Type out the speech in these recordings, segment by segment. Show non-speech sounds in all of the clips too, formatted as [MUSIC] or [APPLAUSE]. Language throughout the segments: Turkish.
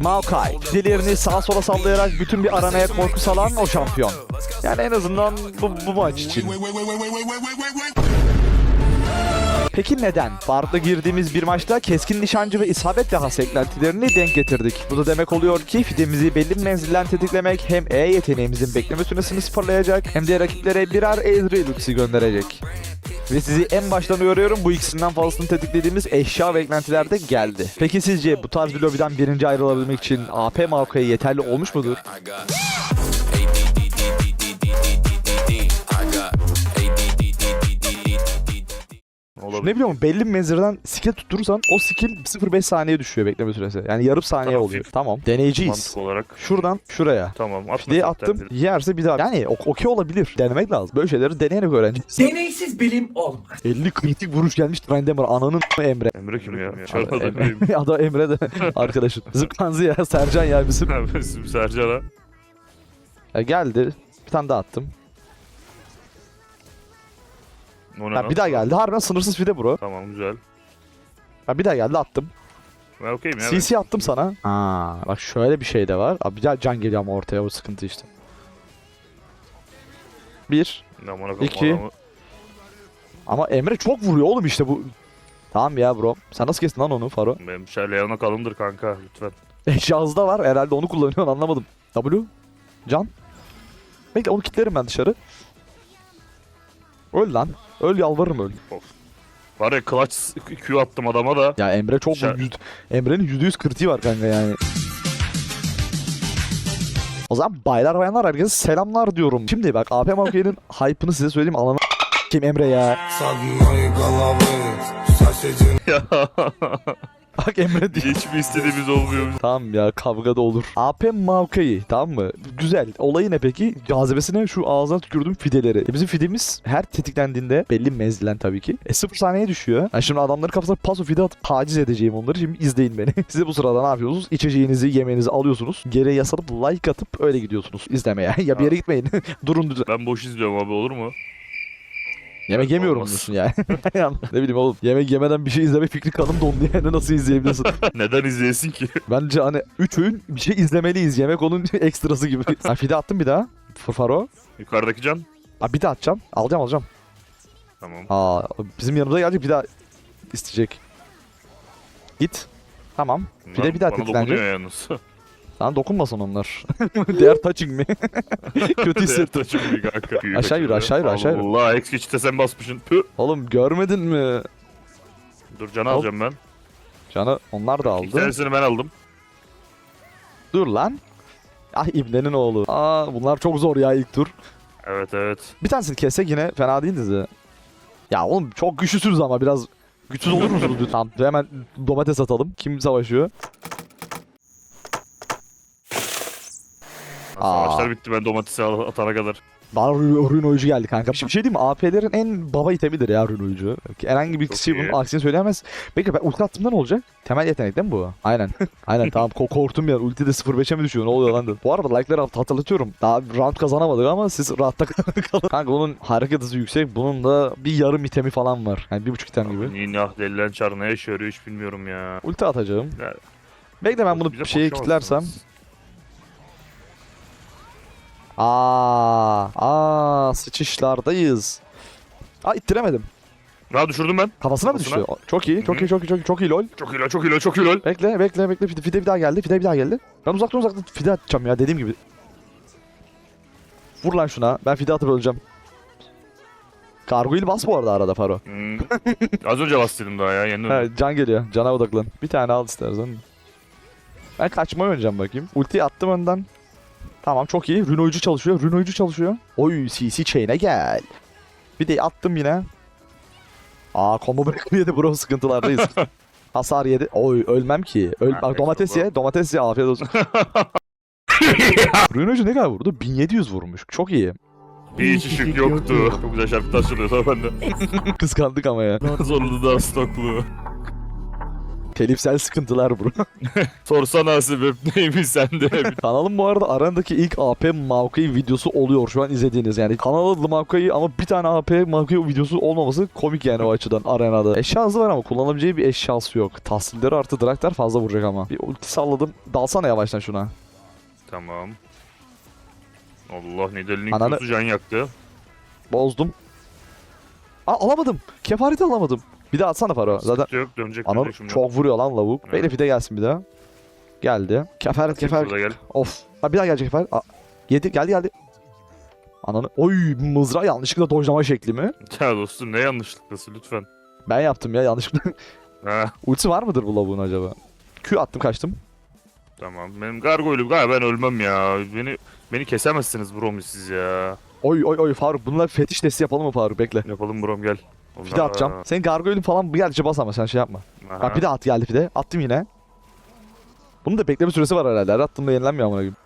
Maokai. Dilerini sağa sola sallayarak bütün bir aranaya korku salan o şampiyon. Yani en azından bu, bu maç için. Peki neden? Farklı girdiğimiz bir maçta keskin nişancı ve isabet dehası eklentilerini denk getirdik. Bu da demek oluyor ki fidemizi belli bir menzilden tetiklemek hem E yeteneğimizin bekleme süresini sıfırlayacak hem de rakiplere birer Ezreal ultisi gönderecek. Ve sizi en baştan uyarıyorum bu ikisinden fazlasını tetiklediğimiz eşya ve eklentiler de geldi. Peki sizce bu tarz bir lobiden birinci ayrılabilmek için AP mavkaya yeterli olmuş mudur? Olabilir. Ne biliyorum belli bir menzilden skill tutturursan o skill 0.5 saniye düşüyor bekleme süresi. Yani yarım saniye Tamam, oluyor. Tamam. Deneyeceğiz. Mantık olarak. Şuradan şuraya. Tamam. Atma diye attım. terbiye. Yerse bir daha. Yani o- okey olabilir. Denemek lazım. Böyle şeyleri deneyerek öğreneceğiz. Deneysizbilim olmaz. 50 kritik vuruş gelmiş Trendemir. Ananın Emre. Emre kim ya? Emre, [LAUGHS] Adam Emre de [LAUGHS] arkadaşım. Zıpkanzı ya Sercan ya bizim. Bizim Sercan'a. Ya geldi. Bir tane daha attım. O ne Ha, lan? bir daha geldi. Harbiden sınırsız fide bro. Tamam güzel. Ha, bir daha geldi attım. Ben okeyim ya. ben. CC attım sana. Aa, bak şöyle bir şey de var. Abi ya can geliyor ama ortaya o sıkıntı işte. Bir. Amına koyayım İki. adamı. Ama Emre çok vuruyor oğlum işte bu. Tamam ya bro. Sen nasıl kestin lan onu Faro? Benim şey Leon'a kalındır kanka lütfen. [LAUGHS] Eşyazda var. Herhalde onu kullanıyorsun anlamadım. W. Can. Bekle onu kilitlerim ben dışarı. Öl lan. Öl yalvarırım öl. Of. Var ya clutch Q attım adama da. Ya Emre çok Şer... yüz... Emre'nin %100 kritiği var kanka yani. O zaman baylar bayanlar herkese selamlar diyorum. Şimdi bak AP Mafya'nın [LAUGHS] hype'ını size söyleyeyim alana kim Emre ya. ya. Bak Emre diye. hiçbir istediğimiz olmuyor. Tamam ya kavgada olur. AP Mavkay'ı tamam mı? Güzel. Olayı ne peki? Cazibesine şu ağzına tükürdüğüm fideleri. E bizim fidemiz her tetiklendiğinde belli menzilden tabii ki. E 0 saniye düşüyor. Ben şimdi adamların kafasına paso fide atıp taciz edeceğim onları. Şimdi izleyin beni. [LAUGHS] Siz bu sırada ne yapıyorsunuz? İçeceğinizi, yemeğinizi alıyorsunuz. Geriye yasalıp like atıp öyle gidiyorsunuz izlemeye. [LAUGHS] ya bir yere gitmeyin. [LAUGHS] Durun düzen. Ben boş izliyorum abi olur mu? Yemek yemiyorum Olmaz. diyorsun yani. [LAUGHS] Ne bileyim oğlum. Yemek yemeden bir şey izleme fikri kanım dondu yani nasıl izleyebilirsin? [LAUGHS] Neden izleyesin ki? Bence hani 3 öğün bir şey izlemeliyiz. Yemek onun [LAUGHS] ekstrası gibi. ha fide attım bir daha. Faro. Yukarıdaki can. Ha bir daha atacağım. Alacağım alacağım. Tamam. Aa bizim yanımıza gelecek bir daha isteyecek. Git. Tamam. Bir de bir daha Bana tetiklenecek. dokunuyor yalnız. Sana dokunmasın onlar. [LAUGHS] Diğer touching mi? [LAUGHS] Kötü hissettim. Taşım bir kanka. Büyük Aşağı yürü, aşağı yürü, aşağı yürü. Allah X geçite sen basmışsın. Pü. Oğlum görmedin mi? Dur canı Al. alacağım ben. Canı onlar da İki aldı. tanesini ben aldım. Dur lan. Ah İbne'nin oğlu. Aa bunlar çok zor ya ilk tur. Evet evet. Bir tanesini kessek yine fena değiliz ya. Ya oğlum çok güçlüsünüz ama biraz güçsüz olur musunuz lütfen? Hemen domates atalım. Kim savaşıyor? Aa. Savaşlar bitti ben domatesi atana kadar. Bana rün, oyuncu geldi kanka. Bir şey diyeyim mi? AP'lerin en baba itemidir ya rün oyuncu. Herhangi bir kişi bunun aksini söyleyemez. Peki ben ulti attığımda ne olacak? Temel yetenek değil mi bu? Aynen. [LAUGHS] Aynen tamam Ko- korktum ya. Ulti de 0.5'e mi düşüyor? Ne oluyor lan dedim. Bu arada like'ları hat- hatırlatıyorum. Daha round kazanamadık ama siz rahatta [LAUGHS] kalın. Kanka bunun hareket hızı yüksek. Bunun da bir yarım itemi falan var. Yani bir buçuk item gibi. Ninyah delilen çar ne işe yarıyor hiç bilmiyorum ya. Ulti atacağım. Ya, Bekle ben bunu bize şeye konuşamazsınız. Aa, aa sıçışlardayız. Aa ittiremedim. Daha düşürdüm ben. Kafasına mı Kafasına. düştü? Çok iyi, çok Hı. iyi, çok iyi, çok iyi, çok iyi lol. Çok iyi lol, çok iyi lol, çok iyi lol. Bekle, bekle, bekle. Fide, fide bir daha geldi, fide bir daha geldi. Ben uzaktan uzaktan fide atacağım ya dediğim gibi. Vur lan şuna. Ben fide atıp öleceğim. Gargoyle bas bu arada arada Faro. Hmm. Az önce bastıydım daha ya yeni. He, can geliyor. Cana odaklan. Bir tane al istersen. Ben kaçmayı oynayacağım bakayım. Ulti attım önden. Tamam çok iyi. Rünoyucu çalışıyor. Rünoyucu çalışıyor. Oy CC chain'e gel. Bir de attım yine. Aa combo breaker yedi bro sıkıntılardayız. [LAUGHS] Hasar yedi. Oy ölmem ki. Öl Bak domates ye. Domates ye afiyet olsun. [LAUGHS] [LAUGHS] Rünoyucu ne kadar vurdu? 1700 vurmuş. Çok iyi. Hiç ışık yoktu. Çok güzel şarkı taşınıyor sonra bende. Kıskandık ama ya. Zorlu da stoklu. Telifsel sıkıntılar bro. [LAUGHS] Sorsana sebep neymiş sende? [LAUGHS] Kanalın bu arada arandaki ilk AP Maokai videosu oluyor şu an izlediğiniz yani. Kanal adlı Maokai ama bir tane AP Maokai videosu olmaması komik yani o açıdan arenada. Eşya hızı var ama kullanabileceği bir eşyası yok. Tahsilleri artı Draktar fazla vuracak ama. Bir ulti salladım. Dalsana yavaştan şuna. tamam. Allah ne delinin Ananı- can yaktı. Bozdum. Aa alamadım. Kefareti alamadım. Bir daha atsana Faro. Zaten Sıkıntı yok dönecek Anam dönecek şimdi. çok vuruyor lan lavuk. Evet. Bekle pide gelsin bir daha. Geldi. Kefaret. Burada gel. Of. Ha bir daha gelecek kefaret. Aa, yedi geldi geldi. Ananı. Oy mızrağı yanlışlıkla dojlama şekli mi? [LAUGHS] Ya dostum ne yanlışlıklısı lütfen. Ben yaptım ya yanlışlıkla. [LAUGHS] Ha Ultisi var mıdır bu lavuğun acaba? Q attım kaçtım. tamam. Benim gargoylum galiba ben ölmem ya. Beni beni kesemezsiniz brom siz ya. Oy oy oy Faruk bunlar fetiş testi yapalım mı Faruk bekle. Yapalım brom gel. Pide atacağım. Senin gargoyle'in falan bir gerçi bas ama sen şey yapma. Aha. Bak bir de at geldi pide. Attım yine. Bunun da bekleme süresi var herhalde. Her attığımda yenilenmiyor amına koyayım.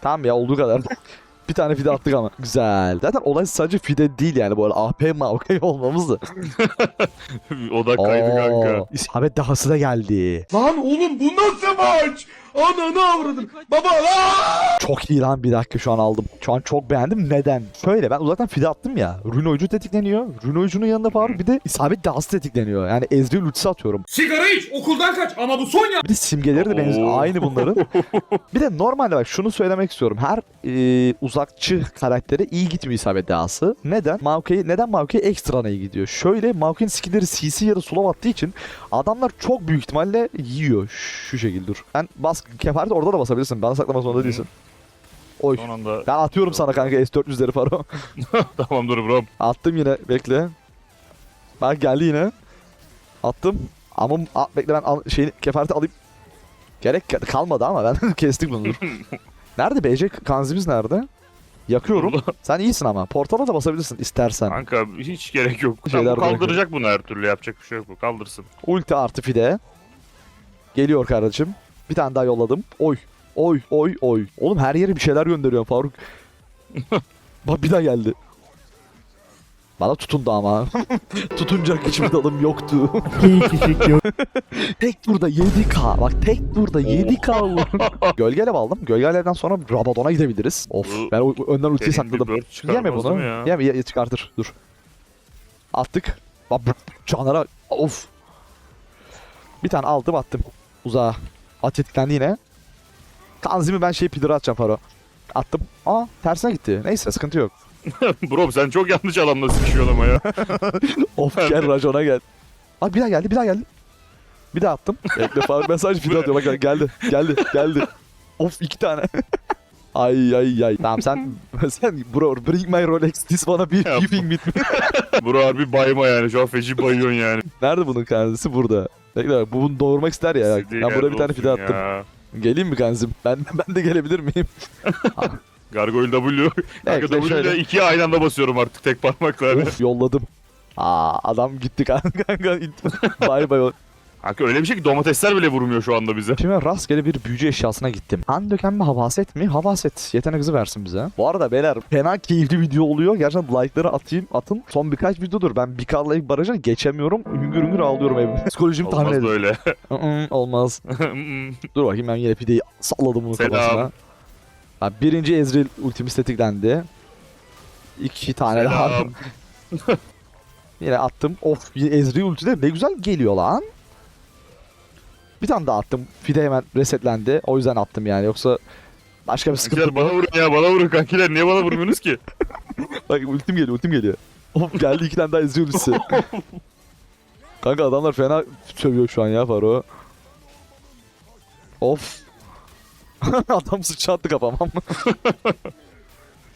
Tamam ya olduğu kadar. [LAUGHS] bir tane fide attık ama. Güzel. Zaten olay sadece fide değil yani bu arada. AP Maokai olmamız da. [LAUGHS] Odak kaydı kanka. Oo, İsabet dahası da geldi. Lan oğlum bu nasıl maç? Ananı avradın. Baba lan! Çok iyi lan bir dakika şu an aldım. Şu an çok beğendim. Neden? Şöyle ben uzaktan fide attım ya. Rune oyuncu tetikleniyor. Rune oyuncunun yanında Faruk bir de isabet dahası tetikleniyor. Yani Ezreal ultisi atıyorum. Sigara iç okuldan kaç ama bu son ya. Bir de simgeleri de benziyor. Aynı bunların. [LAUGHS] bir de normalde bak şunu söylemek istiyorum. Her e, uzakçı karaktere iyi gitmiyor isabet dahası. Neden? Maokai, neden Maokai ekstra iyi gidiyor? Şöyle Maokai'nin skillleri CC ya da slow attığı için adamlar çok büyük ihtimalle yiyor. Şu şekilde dur. Ben bas kefaret orada da basabilirsin. Bana saklamak zorunda değilsin. Oy. Son anda Ben atıyorum sana kanka S400'leri Faro. [LAUGHS] [LAUGHS] tamam dur brom. Attım yine. Bekle. Bak geldi yine. Attım. Ama a, bekle ben al, şeyini kefareti alayım. Gerek ka- kalmadı ama ben [LAUGHS] kestik bunu dur. Nerede BC kanzimiz nerede? Yakıyorum. Sen iyisin ama. Portala da basabilirsin istersen. Kanka hiç gerek yok. Şeyler bu bırakıyor. kaldıracak bunu her türlü yapacak bir şey yok bu kaldırsın. Ulti artı fide. Geliyor kardeşim. Bir tane daha yolladım. Oy. Oy oy oy. Oğlum her yere bir şeyler gönderiyor Faruk. [LAUGHS] Bak bir daha geldi. Bana tutundu ama. [LAUGHS] Tutunacak hiçbir dalım yoktu. [LAUGHS] tek turda 7k. Bak tek turda 7k olur. Gölge alev aldım. Gölge alevden sonra Rabadon'a gidebiliriz. Of. Ben önden ultiyi sakladım. Yeme bunu. Yeme ye- çıkartır. Dur. Attık. Bak bu canlara of. Bir tane aldım attım. Uzağa. At tetiklendi yine. Kanzimi ben şey pidere atacağım Faro. Attım. Aa tersine gitti. Neyse sıkıntı yok. [LAUGHS] Brom sen çok yanlış alanda sıkışıyorsun ama ya. [LAUGHS] Of gel racona gel. Aa bir daha geldi bir daha geldi. Bir daha attım. [LAUGHS] Faruk ben sadece pide atıyorum. Bak geldi geldi geldi. Of iki tane. ay ay ay. Tamam sen sen bro bring my Rolex this be Yapma. giving with me. Bro harbi bayma yani şu an feci bayıyorsun yani. Nerede bunun kendisi? Burada. Bekle bu bunu doğurmak ister ya. İstediği Ben buraya yerde bir tane fide olsun attım. ya. Geleyim mi kanzim? Ben [LAUGHS] ben de gelebilir miyim? [LAUGHS] Gargoyle W. Kanka Bekle, W'de şöyle. iki aynı anda basıyorum artık tek parmakla. of yolladım. Aa adam gitti kanka. kanka. [LAUGHS] bay bay. Kanka öyle bir şey ki domatesler bile vurmuyor şu anda bize. Şimdi rastgele bir büyücü eşyasına gittim. Han döken mi havaset mi? Havaset. Yetenek hızı versin bize. Bu arada beyler fena keyifli video oluyor. Gerçekten like'ları atayım atın. Son birkaç videodur. Ben bir ilk barajına geçemiyorum. Hüngür hüngür ağlıyorum evimde. [LAUGHS] Psikolojimi tahmin Olmaz edin. böyle. [LAUGHS] Hı-hı, Olmaz. [LAUGHS] Dur bakayım ben yine pideyi salladım bunun Selam. kafasına. Ha, birinci Ezreal ultimiz tetiklendi. İki tane daha. Selam. yine attım. Of Ezreal ulti de ne güzel geliyor lan. Bir tane daha attım. Fide hemen resetlendi. O yüzden attım yani. Yoksa başka bir sıkıntı Kankiler bana vurun ya bana vurun kankiler niye bana vurmuyorsunuz ki? [LAUGHS] Bak ultim geliyor ultim geliyor. Of geldi iki tane daha Ezreal ultisi. [LAUGHS] Kanka adamlar fena sövüyor şu an ya Faro. Of. [LAUGHS] Adam sıçrattı kafama.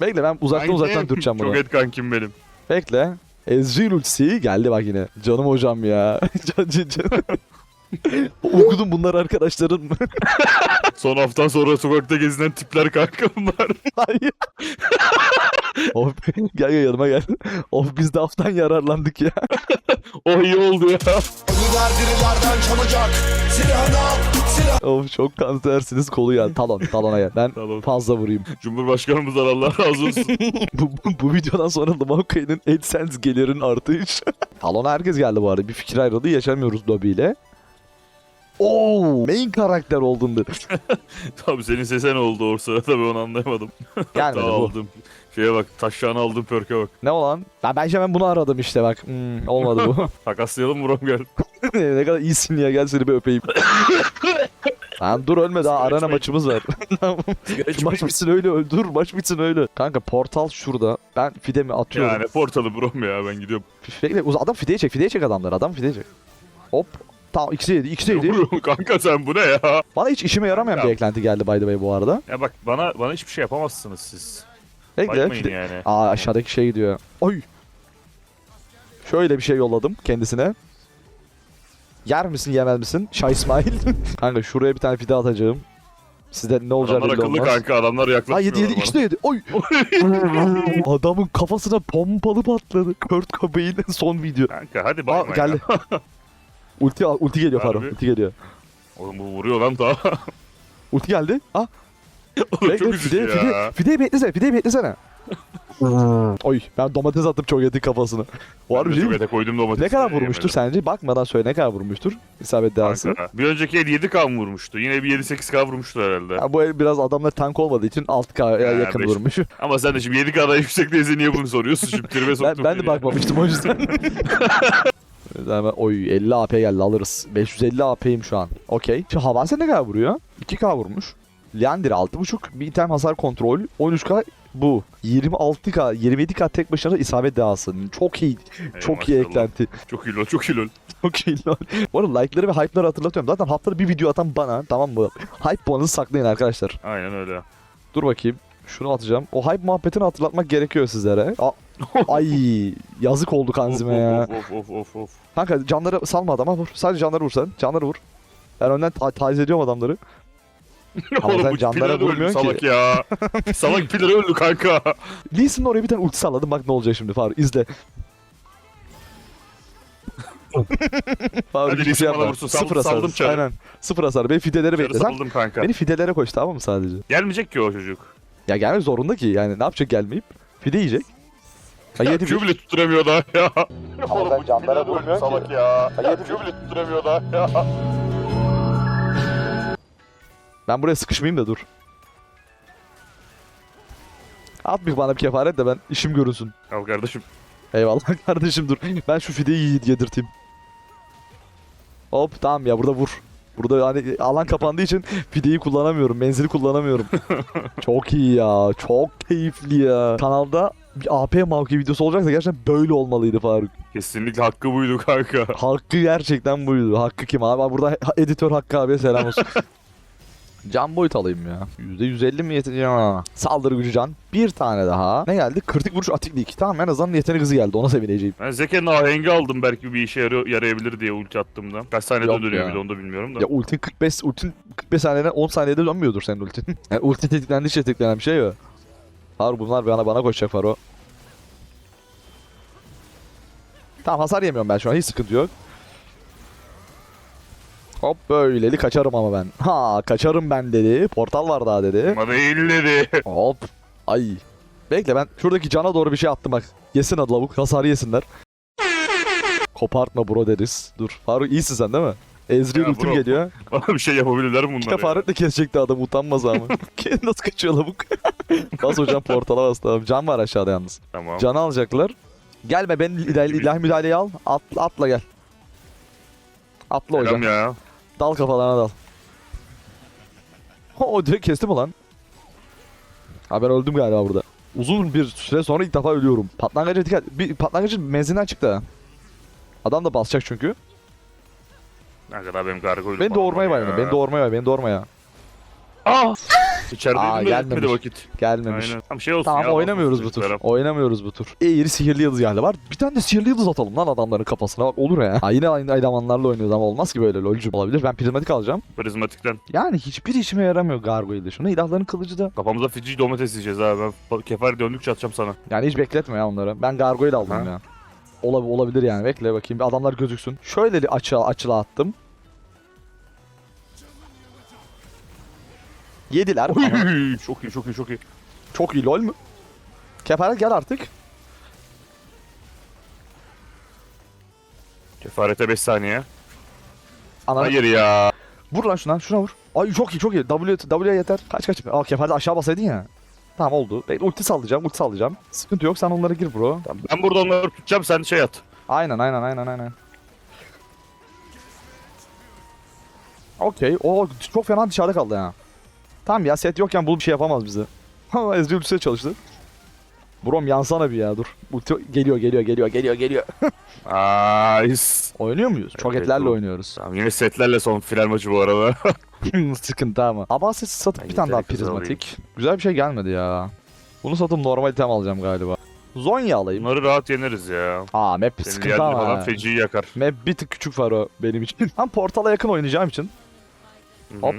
Bekle ben uzaktan Kankim, uzaktan dürteceğim bunu. Çok et kankim benim. Bekle. Ezreal ultisi geldi bak yine. Canım hocam ya. can, can, can. Okudum bunlar arkadaşların mı? [LAUGHS] Son haftan sonra sokakta gezinen tipler kanka bunlar. Hayır. of, gel gel yanıma gel. Of biz de haftan yararlandık ya. [LAUGHS] oh iyi oldu ya. Ölüler dirilerden çalacak. Silahını al. Silah. Of çok kansersiniz kolu gel. Talon, talona gel. Ben Talon. fazla vurayım. Cumhurbaşkanımızdan Allah razı olsun. [LAUGHS] bu, bu, bu videodan sonra Lamavkay'ın AdSense gelirin artış. Talona herkes geldi bu arada. Bir fikir ayrılığı yaşamıyoruz Dobby ile. Oo, main karakter oldun dedi. Tabii senin sesen oldu o sırada ben onu anlayamadım. [LAUGHS] Gelmedi Daha bu. aldım. Şeye bak taşağını aldım perke bak. Ne olan? Ben bence ben bunu aradım işte bak. Hmm, olmadı bu. [LAUGHS] Takaslayalım Brom gel. [LAUGHS] ne kadar iyisin ya gel seni bir öpeyim. Lan dur ölme daha içmeyin. maçımız var. Maç bitsin öyle öldür maç bitsin öyle. Kanka portal şurada. Ben fidemi atıyorum. Yani portalı Brom ya ben gidiyorum. Bekle uz- adam fideye çek fideye çek adamları adam fideye çek. Hop. Tamam ikisi yedi ikisi yedi. [LAUGHS] Kanka sen bu ne ya? Bana hiç işime yaramayan bir Ya. eklenti geldi by the way bu arada. Ya bak bana bana hiçbir şey yapamazsınız siz. Bekle. Bakmayın Fide... yani. Aa aşağıdaki şey gidiyor. Oy. Şöyle bir şey yolladım kendisine. Yer misin yemez misin? Şah İsmail. [LAUGHS] kanka şuraya bir tane fide atacağım. Sizde ne olacağı Adamlar belli akıllı olmaz. kanka adamlar Ha yaklaşmıyor. yedi yedi bana. ikisi de yedi. Oy. [LAUGHS] Adamın kafasına pompalı patladı. Kurt Cobain'in son video. Kanka hadi Aa bakma geldi. Ulti ulti geliyor pardon. Harbi. Ulti geliyor. ya. Oğlum bu vuruyor lan daha. [LAUGHS] Ulti geldi. Ah. Oğlum Bekle, çok fide, üzücü fide, ya. fideyi beklesene. Fideyi beklesene. Oy ben domates attım çok yedik kafasına. Var Ben bir de şey koydum domatesi. Ne kadar vurmuştur yemedim. sence? Bakmadan söyle ne kadar vurmuştur? İsabet. Kanka, Bir önceki el 7k mı vurmuştu? Yine bir 7-8k vurmuştu herhalde. Ya bu el biraz adamlar tank olmadığı için 6K'ya Ha, yakın beş- vurmuş. [LAUGHS] Ama sen de şimdi 7k'dan yüksek değilse niye bunu soruyorsun? Şimdi tribe ben, soktun ben de beni ya. bakmamıştım o yüzden. [LAUGHS] Hemen oy 50 AP geldi alırız. 550 AP'yim şu an. Okey. Şu Havase ne kadar vuruyor? 2K vurmuş. Leander 6.5. Bir item hasar kontrol. 13K bu. 26K, 27K tek başına isabet dehası. Çok iyi. Çok iyi eklenti. Çok iyi lol, çok iyi lol. Çok iyi lan. Bu arada like'ları ve hype'ları hatırlatıyorum. Zaten haftada bir video atan bana tamam mı? Hype puanınızı saklayın arkadaşlar. Aynen öyle. Dur bakayım. Şunu atacağım. O hype muhabbetini hatırlatmak gerekiyor sizlere. A- [LAUGHS] Ay yazık oldu kanzime ya. of of of of of. Kanka canları salma adama vur. Sadece canları vur sen. Canları vur. Ben önden ta- taciz ediyorum adamları. [LAUGHS] Ama sen canlara vurmuyorsun ki. [LAUGHS] salak ya. salak pilleri öldü kanka. Lee Sin'in oraya bir tane ulti salladım. Bak ne olacak şimdi Faruk. izle. Faruk Hadi hiçbir şey yapma. vursun. Sal- Sıfır hasar. saldım. Aynen. Sıfır hasar. Beni fideleri bekle. Saldım kanka. beni fidelere koş tamam mı sadece? Gelmeyecek ki o çocuk. Ya gelmek zorunda ki. Yani ne yapacak gelmeyip? Fide yiyecek. Ha yedi [LAUGHS] bir. bile tutturamıyor daha ya. Ama sen canlara salak ki. ya. yedi Q bile tutturamıyor daha ya. Ben buraya sıkışmayayım da dur. At bir bana bir kefaret de ben işim görünsün. Al kardeşim. Eyvallah [LAUGHS] kardeşim dur. Ben şu fideyi yedirteyim. Hop tamam ya burada vur. Burada hani alan kapandığı için fideyi kullanamıyorum. Menzili kullanamıyorum. [LAUGHS] çok iyi ya. Çok keyifli ya. Kanalda bir AP mavki videosu olacaksa gerçekten böyle olmalıydı Faruk. Kesinlikle hakkı buydu kanka. Hakkı gerçekten buydu. Hakkı kim abi? Burada editör Hakkı abiye selam olsun. [LAUGHS] Can boyut alayım ya. %150 mi yetecek? Ha. Saldırı gücü can. Bir tane daha. Ne geldi? Kritik vuruş atiklik. Tamam en azından yetenek hızı geldi. Ona sevineceğim. Ben Zeke'nin ahengi aldım belki bir işe yarıyor, yarayabilir diye ulti attığımda. Kaç saniyede Yok dönüyor ya. bir de onu da bilmiyorum da. Ya ultin 45 ultin 45 saniyeden 10 saniyede dönmüyordur senin ultin. [LAUGHS] Yani ulti tetiklendikçe tetiklenen bir şey ya. Har bunlar bana bana koşacak Faro. Tamam hasar yemiyorum ben şu an hiç sıkıntı yok. Hop böyleli kaçarım ama ben. Ha kaçarım ben dedi. Portal var daha dedi. Bana iyiledi. Hop. Ay. Bekle ben şuradaki cana doğru bir şey attım bak. Yesin adı lavuk. Hasarı yesinler. Kopartma bro deriz. Dur. Faruk iyisin sen değil mi? Ezreal ultim bro. geliyor. Bana bir şey yapabilirler bunlar ya. Kefaretle kesecekti adam utanmaz ama. [LAUGHS] [LAUGHS] Nasıl kaçıyor lavuk? [LAUGHS] Bas hocam portala bas tamam. Can var aşağıda yalnız. Tamam. Canı alacaklar. Gelme ben ilah, müdahaleyi al. Atla, atla gel. Atla hocam. Ya. Dal kafalarına dal. O direkt kesti mi lan? Ha ben öldüm galiba burada. Uzun bir süre sonra ilk defa ölüyorum. Patlangıca dikkat. Bir patlangıcın menzilinden çıktı. Adam da basacak çünkü. Ne kadar benim gargoyle Beni doğurmaya var. Beni doğurmaya var. Beni doğurmaya. Ah! İçerideydim Aa, de gelmemiş. gitmedi vakit. Gelmemiş. Aynen. Tamam şey olsun Tamam ya. oynamıyoruz olsun bu tur. çocuklara. Oynamıyoruz bu tur. Eğri sihirli yıldız geldi var. Bir tane de sihirli yıldız atalım lan adamların kafasına. Bak olur ya. Ha, yine aynı elemanlarla oynuyoruz ama olmaz ki böyle lolcu olabilir. Ben prizmatik alacağım. Prizmatikten. Yani hiçbir işime yaramıyor Gargoyle dışında. İlahların kılıcı da. Kafamıza Fiji domates yiyeceğiz abi. Ben kefari döndükçe atacağım sana. Yani hiç bekletme ya onları. Ben Gargoyle aldım Ha. ya. Olab olabilir yani. Bekle bakayım. Bir adamlar gözüksün. Şöyle açığa açıla attım. Yediler. Oy, çok iyi çok iyi çok iyi. çok iyi lol mü? Kefaret gel artık. Kefarete 5 saniye. Ana Hayır ya. Vur lan şuna şuna vur. Ay çok iyi çok iyi. W, W'ye yeter. Kaç kaç. Aa keferde aşağı basaydın ya. Tamam oldu. Bekle ulti sallayacağım ulti sallayacağım. Sıkıntı yok sen onlara gir bro. Tamam, ben burada onları tutacağım sen şey at. Aynen aynen aynen aynen. Okey. O çok fena dışarıda kaldı ya. Tamam ya set yokken bu bir şey yapamaz bize. [LAUGHS] Ha Ezreal ultisiyle çalıştı. Brom yansana bir ya dur. Ulti geliyor geliyor geliyor geliyor geliyor. [LAUGHS] Nice. Oynuyor muyuz? Çok Evet, etlerle bu- oynuyoruz. Tamam yine setlerle son final maçı bu arada. [LAUGHS] Sıkıntı ama. Abaset satıp Ben bir tane daha yeterli kızı prizmatik. Güzel bir şey gelmedi ya. Bunu satıp normal item alacağım galiba. Zonya alayım. Bunları rahat yeneriz ya. Aa map Senin sıkıntı ama. falan ha. feciyi yakar. Map bir tık küçük Faro benim için. Ben portala yakın oynayacağım için. Hı hı. Hop.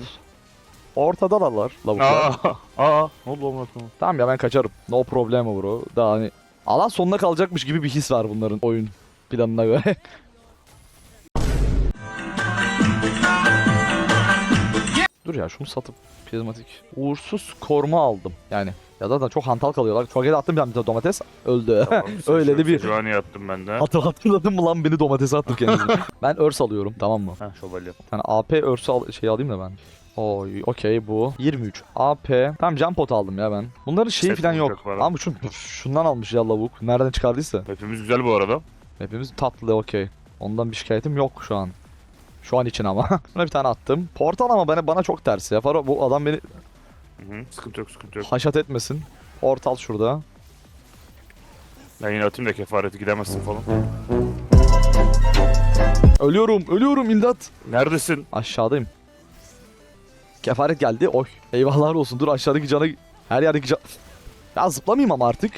Ortadalar lavuklar. Aa, [LAUGHS] aa, ne oldu aklıma? Tamam ya ben kaçarım. No problem bro. Daha hani alan sonuna kalacakmış gibi bir his var bunların oyun planına göre. [LAUGHS] Dur ya şunu satıp prizmatik. Uğursuz koruma aldım. Yani ya da da çok hantal kalıyorlar. Çok attım bir tane domates. Öldü. Tamam, [LAUGHS] Öyle de bir- Civani attım ben de. Hatır hatırladın mı lan beni domatese attım kendisini. ben örs alıyorum tamam mı? Ha şövalye. Yani AP örsü al şey alayım da ben. Oy okey bu. 23. AP. Tamam jump pot aldım ya ben. Bunların şeyi Set falan yok. Ama şu, şundan almış ya lavuk. Nereden çıkardıysa. Hepimiz güzel bu arada. Hepimiz tatlı okey. Ondan bir şikayetim yok şu an. Şu an için ama. [LAUGHS] Buna bir tane attım. Portal ama bana, bana çok ters ya. Faro bu adam beni Hı hı. Sıkıntı yok sıkıntı yok. haşat etmesin. Portal şurada. Ben yine atayım da kefareti gidemezsin falan. Ölüyorum, ölüyorum imdat. Neredesin? Aşağıdayım. Kefaret geldi. Oy. Eyvahlar olsun. Dur aşağıdaki cana... Her yerdeki can... Ya zıplamayayım ama artık.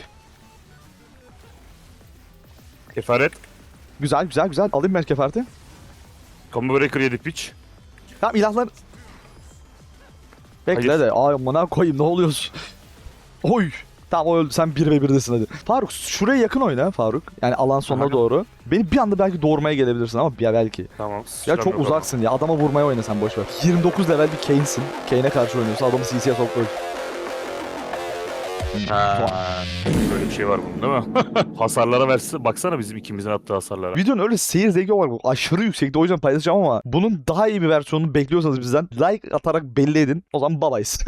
Kefaret. Güzel güzel güzel. Alayım ben kefareti. Combo breaker yedik piç. Tamam ilahlar... Bekle Hayır. de. Ay amına koyayım ne oluyorsun? Oy. Tamam o öldü. Sen 1 ve 1'desin hadi. Faruk şuraya yakın oyna Faruk. Yani alan sonuna Aha. doğru. Beni bir anda belki doğurmaya gelebilirsin ama ya belki. Tamam. Ya çok uzaksın ya. Adama vurmaya oyna sen boş ver. 29 level bir Kane'sin. Kane'e karşı oynuyorsun. Adamı CC'ye sok öl. Ha, böyle bir şey var bunun değil mi? [LAUGHS] Hasarlara versin. Baksana bizim ikimizin attığı hasarlara. Videonun öyle seyir zevki var. Bu Aşırı yüksekte o yüzden paylaşacağım ama bunun daha iyi bir versiyonunu bekliyorsanız bizden like atarak belli edin. O zaman babayız. [LAUGHS]